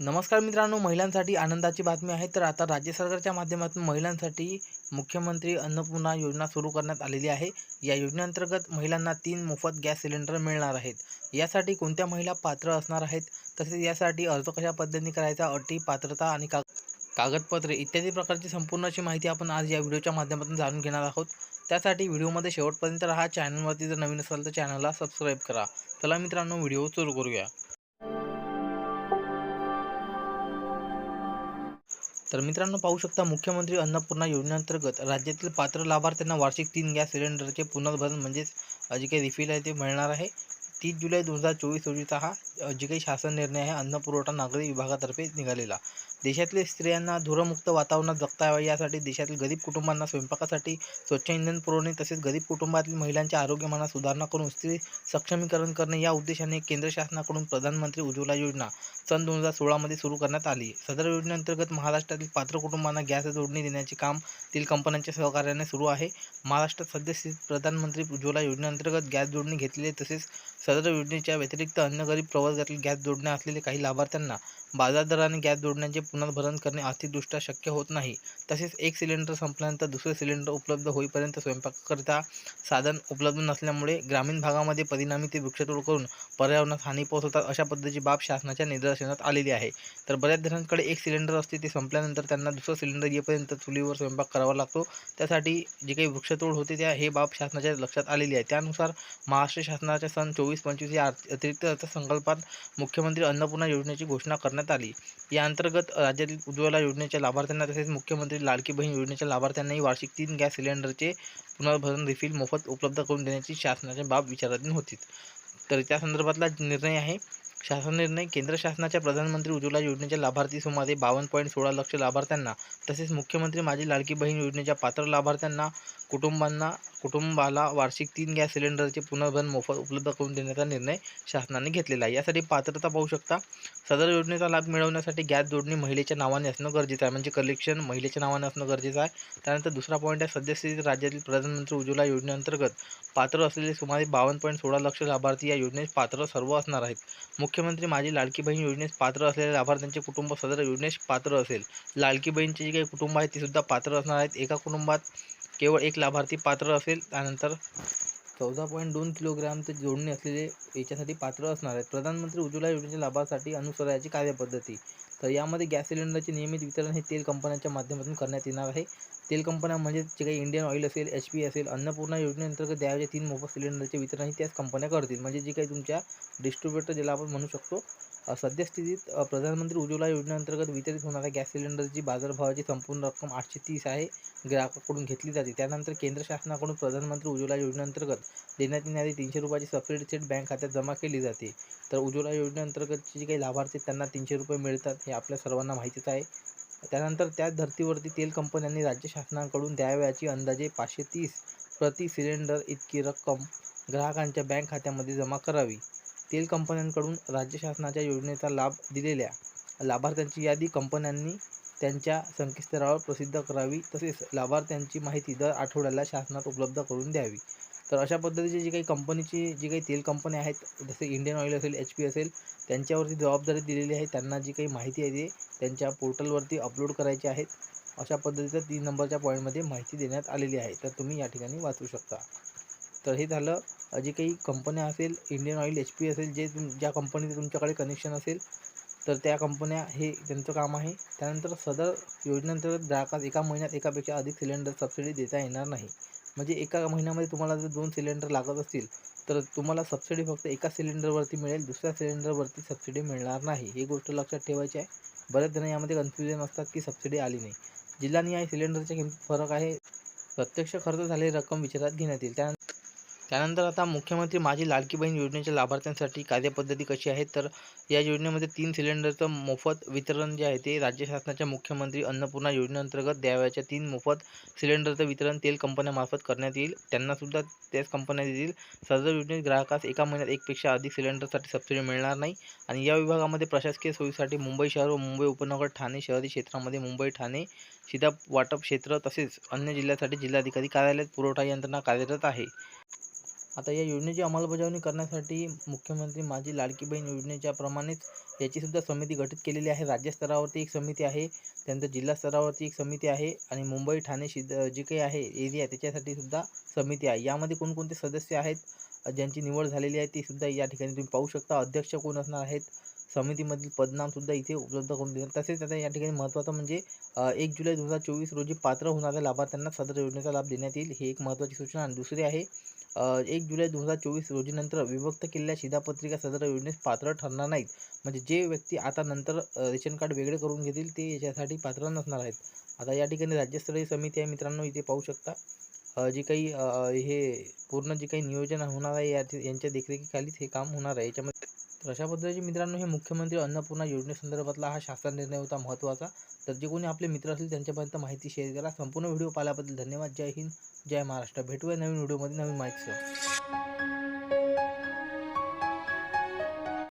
नमस्कार मित्रांनो महिलांसाठी आनंदाची बातमी आहे. तर आता राज्य सरकारच्या माध्यमातून महिलांसाठी मुख्यमंत्री अन्नपूर्णा योजना सुरू करण्यात आलेली आहे. या योजनेअंतर्गत महिलांना तीन मोफत गॅस सिलेंडर मिळणार आहेत. यासाठी कोणत्या महिला पात्र असणार आहेत? तसेच यासाठी अर्ज कशा पद्धतीने करायचा? अटी पात्रता आणि का कागदपत्रे इत्यादी प्रकारची संपूर्ण अशी माहिती आपण आज या व्हिडिओच्या माध्यमातून जाणून घेणार आहोत. त्यासाठी व्हिडिओमध्ये शेवटपर्यंत राहा. चॅनलवरती जर नवीन असाल तर चॅनलला सबस्क्राईब करा. चला मित्रांनो व्हिडिओ सुरू करूया. तर मित्रांनो पाहू शकता मुख्यमंत्री अन्नपूर्णा योजनेअंतर्गत राज्यातील पात्र लाभार्थ्यांना वार्षिक तीन गॅस सिलेंडरचे पुनर्भरण म्हणजेच जे काही रिफिल आहे ते मिळणार आहे. तीस जुलै दोन हजार चोवीस रोजीचा हा जे काही शासन निर्णय आहे अन्न पुरवठा नागरी विभागातर्फे निघालेला. देशातील स्त्रियांना धुरमुक्त वातावरणात जगता यावं यासाठी देशातील गरीब कुटुंबांना स्वयंपाकासाठी स्वच्छ इंधन पुरवणे तसेच गरीब कुटुंबातील महिलांच्या आरोग्यमानात सुधारणा करून स्त्री सक्षमीकरण करणे या उद्देशाने केंद्र शासनाकडून प्रधानमंत्री उज्ज्वला योजना सन दोन हजार सोळामध्ये सुरू करण्यात आली. सदर योजनेअंतर्गत महाराष्ट्रातील पात्र कुटुंबांना गॅस जोडणी देण्याचे काम तेल कंपन्यांच्या सहकार्याने सुरू आहे. महाराष्ट्रात सध्या प्रधानमंत्री उज्ज्वला योजनेअंतर्गत गॅस जोडणी घेतलेले तसेच सदर योजनेच्या व्यतिरिक्त अन्य गरीब प्रवर्गातील गॅस जोडण्या असलेले काही लाभार्थ्यांना बाजार दराने गॅस जोडण्यांचे पुनर्भरण करणे आर्थिकदृष्ट्या शक्य होत नाही. तसेच एक सिलेंडर संपल्यानंतर दुसरे सिलेंडर उपलब्ध होईपर्यंत स्वयंपाकाकरिता साधन उपलब्ध नसल्यामुळे ग्रामीण भागामध्ये परिणामी ते वृक्षतोड करून पर्यावरणात हानी पोहोचवतात अशा पद्धतीची बाब शासनाच्या निदर्शनात आलेली आहे. तर बऱ्याच जणांकडे एक सिलेंडर असते ते संपल्यानंतर त्यांना दुसरं सिलेंडर येईपर्यंत चुलीवर स्वयंपाक करावा लागतो. त्यासाठी जे काही वृक्षतोड होते त्या हे बाब शासनाच्या लक्षात आलेली आहे. त्यानुसार महाराष्ट्र शासनाच्या सन चोवीस पंचवीस या अतिरिक्त अर्थसंकल्पात मुख्यमंत्री अन्नपूर्णा योजनेची घोषणा करण्यात आली. या अंतर्गत राज्यातील उज्ज्वला योजनेच्या लाभार्थ्यांना तसेच मुख्यमंत्री लाडकी बहीण योजनेच्या लाभार्थ्यांनाही वार्षिक तीन गॅस सिलेंडरचे पुनर्भरण रिफिल मोफत उपलब्ध करून देण्याची शासनाची बाब विचाराधीन होती. तर त्या संदर्भातला निर्णय आहे. शासन निर्णय केंद्र शासनाच्या प्रधानमंत्री उज्ज्वला योजनेच्या लाभार्थी सुमारे बावन्न पॉईंट सोळा लक्ष लाभार्थ्यांना तसेच मुख्यमंत्री माझी लाडकी बहीण योजनेच्या पात्र लाभार्थ्यांना कुटुंबांना कुटुंबाला वार्षिक तीन गॅस सिलेंडरचे पुनर्भरण मोफत उपलब्ध करून देण्याचा निर्णय शासनाने घेतलेला आहे. यासाठी पात्रता पाहू शकता सदर योजनेचा लाभ मिळवण्यासाठी गॅस जोडणी महिलेच्या नावाने असणं गरजेचं आहे म्हणजे कलेक्शन महिलेच्या नावाने असणं गरजेचं आहे. त्यानंतर दुसरा पॉईंट आहे सद्यस्थितीत राज्यातील प्रधानमंत्री उज्ज्वला योजनेअंतर्गत पात्र असलेले सुमारे बावन्न पॉईंट सोळा लक्ष लाभार्थी या योजनेस पात्र सर्व असणार आहेत. मुख्यमंत्री माझी लाडकी बहीण योजनेस पात्र असलेल्या लाभार्थ्यांचे कुटुंब सदर योजनेस पात्र असेल. लाडकी बहीणचे जे काही कुटुंब आहेत ते सुद्धा पात्र असणार आहेत. एका कुटुंबात केवळ एक लाभार्थी पात्र असेल त्यानंतर चौदा पॉईंट दोन किलोग्राम ते जोडणी असलेले याच्यासाठी पात्र असणार आहेत. प्रधानमंत्री उज्ज्वला योजनेच्या लाभासाठी अनुसरायची कार्यपद्धती. तर यामध्ये गॅस सिलेंडरचे नियमित वितरण हे तेल कंपन्यांच्या माध्यमातून करण्यात येणार आहे. तेल कंपन्या म्हणजे जे काही इंडियन ऑइल असेल एच पी असेल अन्नपूर्णा योजनेअंतर्गत द्यावयाचे तीन मोफत सिलेंडरचे वितरण हे त्याच कंपन्या करतील. म्हणजे जे काही तुमच्या डिस्ट्रीब्युटर ज्याला आपण म्हणू शकतो सद्यस्थितीत प्रधानमंत्री उज्ज्वला योजनेअंतर्गत वितरित होणाऱ्या गॅस सिलेंडरची बाजारभावाची संपूर्ण रक्कम आठशे तीस आहे ग्राहकाकडून घेतली जाते. त्यानंतर केंद्र शासनाकडून प्रधानमंत्री उज्ज्वला योजनेअंतर्गत देण्यात येणारी तीनशे रुपयाची सबसिडी थेट बँक खात्यात जमा केली जाते. तर उज्ज्वला योजनेअंतर्गतचे जे काही लाभार्थी आहेत, त्यांना तीनशे रुपये मिळतात. हे आपल्या सर्वांना माहितीच आहे. त्यानंतर त्याच धर्तीवरती तेल कंपन्यांनी राज्य शासनाकडून द्यावयाची अंदाजे पाचशे तीस प्रति सिलेंडर इतकी रक्कम ग्राहकांच्या बँक खात्यामध्ये जमा करावी. तेल कंपन्यांकडून राज्य शासनाच्या योजनेचा लाभ दिलेल्या लाभार्थ्यांची यादी कंपन्यांनी त्यांच्या संकेतस्थळावर प्रसिद्ध करावी. तसेच लाभार्थ्यांची माहिती दर आठवड्याला शासनात उपलब्ध करून द्यावी. तर अशा पद्धतीचे जी काही कंपनीची जी काही तेल कंपन्या आहेत जसे इंडियन ऑइल असेल एच पी असेल त्यांच्यावरती जबाबदारी दिलेली आहे. त्यांना जी काही माहिती आहे ते त्यांच्या पोर्टलवरती अपलोड करायची आहेत अशा पद्धतीचं तीन नंबरच्या पॉईंटमध्ये माहिती देण्यात आलेली आहे. तर तुम्ही या ठिकाणी वाचू शकता. तर हे झालं जे काही कंपन्या असेल इंडियन ऑइल एच पी असेल जे तुम ज्या कंपनीचं तुमच्याकडे कनेक्शन असेल तर त्या कंपन्या हे त्यांचं काम आहे. त्यानंतर सदर योजनेअंतर्गत ग्राहकास एका महिन्यात एकापेक्षा अधिक सिलेंडर सबसिडी देता येणार नाही. म्हणजे एका महिन्यामध्ये तुम्हाला जर दोन सिलेंडर लागत असतील तर तुम्हाला सबसिडी फक्त एका सिलेंडरवरती मिळेल दुसऱ्या सिलेंडरवरती सबसिडी मिळणार नाही. ही गोष्ट लक्षात ठेवायची आहे. बऱ्याच जण यामध्ये कन्फ्युजन असतात की सबसिडी आली नाही. जिल्हानिहाय सिलेंडरच्या किमतीत फरक आहे? प्रत्यक्ष खर्च झालेली रक्कम विचारात घेण्यात येईल. त्या त्यानंतर आता मुख्यमंत्री माझी लाडकी बहीण योजनेच्या लाभार्थ्यांसाठी कार्यपद्धती कशी आहे? तर या योजनेमध्ये तीन सिलेंडरचं मोफत वितरण जे आहे ते राज्य शासनाच्या मुख्यमंत्री अन्नपूर्णा योजनेअंतर्गत द्यावयाच्या तीन मोफत सिलेंडरचं वितरण तेल कंपन्यामार्फत करण्यात येईल. त्यांनासुद्धा त्याच कंपन्या देतील. सदर योजनेत ग्राहकास एका महिन्यात एकपेक्षा अधिक सिलेंडरसाठी सबसिडी मिळणार नाही. आणि या विभागामध्ये प्रशासकीय सोयीसाठी मुंबई शहर व मुंबई उपनगर ठाणे शहरी क्षेत्रामध्ये मुंबई ठाणे सीधा वाटप क्षेत्र तसेच अन्य जिल्ह्यासाठी जिल्हाधिकारी कार्यालयात पुरवठा यंत्रणा कार्यरत आहे. आता या योजनेची अंमलबजावणी करण्यासाठी मुख्यमंत्री माझी लाडकी बहीण योजनेच्या प्रमाणेच याचीसुद्धा समिती गठीत केलेली आहे. राज्यस्तरावरती एक समिती आहे त्यानंतर जिल्हा स्तरावरती एक समिती आहे आणि मुंबई ठाणे शिद जी काही आहे एरिया त्याच्यासाठी सुद्धा समिती आहे. यामध्ये कोणकोणते सदस्य आहेत ज्यांची निवड झालेली आहे ती सुद्धा या ठिकाणी तुम्ही पाहू शकता. अध्यक्ष कोण असणार आहेत समितीमधील पदनामसुद्धा इथे उपलब्ध करून देतात तसेच आता या ठिकाणी महत्त्वाचं म्हणजे एक जुलै दोन हजार चोवीस रोजी पात्र होणाऱ्या लाभार्थ्यांना सदर योजनेचा लाभ देण्यात येईल. ही एक महत्त्वाची सूचना. आणि दुसरी आहे एक जुलै दोन हजार चोवीस रोजीनंतर विभक्त केलेल्या शिधापत्रिका सदर योजनेस पात्र ठरणार नाहीत. म्हणजे जे व्यक्ती आता नंतर रेशन कार्ड वेगळे करून घेतील ते याच्यासाठी पात्र नसणार आहेत. आता या ठिकाणी राज्यस्तरीय समिती आहे मित्रांनो इथे पाहू शकता. जे काही हे पूर्ण जे काही नियोजन होणार आहे या यांच्या देखरेखीखालीच हे काम होणार आहे. याच्यामध्ये तर अशा पद्धतीचे मित्रांनो हे मुख्यमंत्री अन्नपूर्णा योजनेसंदर्भातला हा शासन निर्णय होता महत्त्वाचा. तर जे कोणी आपले मित्र असतील त्यांच्यापर्यंत माहिती शेअर करा. संपूर्ण व्हिडिओ पाहिल्याबद्दल धन्यवाद. जय हिंद. जय महाराष्ट्र. भेटूया नवीन व्हिडिओमध्ये नवीन माहितीसह